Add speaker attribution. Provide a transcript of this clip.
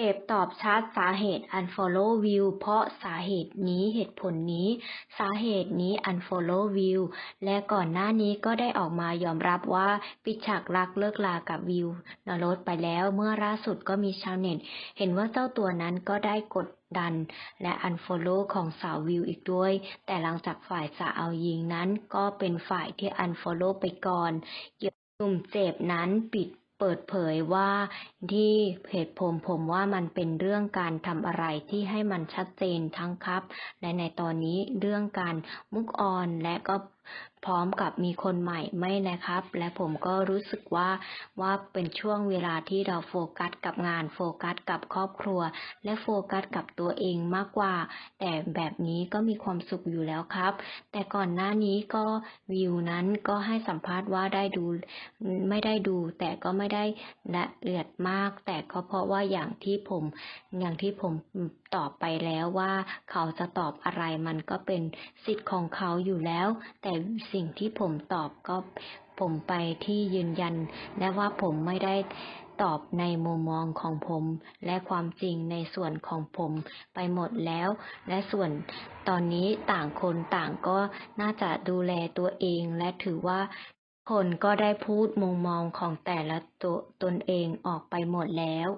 Speaker 1: เอฟตอบชัดสาเหตุ unfollow view เพราะสาเหตุนี้เหตุผลนี้ สาเหตุนี้ unfollow view และก่อนหน้านี้ก็ได้ออกมายอมรับว่าปิดฉากรักเลิกลากับวิวนรสไปแล้วเมื่อล่าสุดก็มีชาวเน็ต เห็นว่าเจ้าตัวนั้นก็ได้กดดัน และ unfollow ของสาววิวอีกด้วย แต่หลังจากฝ่ายสาวยิงนั้นก็เป็นฝ่ายที่ unfollow ไปก่อนหนุ่มเจ็บนั้นปิด เปิดเผยว่าที่เหตุผมผมว่ามันเป็นเรื่องการทำอะไรที่ให้มันชัดเจนทั้งครับ และในตอนนี้เรื่องการมุกออนและก็ พร้อมกับมีคนใหม่ไม่นะครับ และผมก็รู้สึกว่าว่าเป็นช่วงเวลาที่เราโฟกัสกับงานโฟกัสกับครอบครัว และโฟกัสกับตัวเองมากกว่า แต่แบบนี้ก็มีความสุขอยู่แล้วครับ แต่ก่อนหน้านี้ก็วิวนั้นก็ให้สัมภาษณ์ว่าได้ดูไม่ได้ดู แต่ก็ไม่ได้ละเอียดมาก แต่ก็เพราะว่าอย่างที่ผมอย่างที่ผมตอบไปแล้วว่าเขาจะตอบอะไรมันก็เป็นสิทธิ์ของเขาอยู่แล้ว แต่สิ่งที่ผมตอบก็ผมไปที่ยืนยัน และว่าผมไม่ได้ตอบในมุมมองของผม และความจริงในส่วนของผมไปหมดแล้ว และส่วนตอนนี้ต่างคนต่างก็น่าจะดูแลตัวเอง และถือว่าคนก็ได้พูดมุมมองของแต่ละตัวตนเองออกไปหมดแล้ว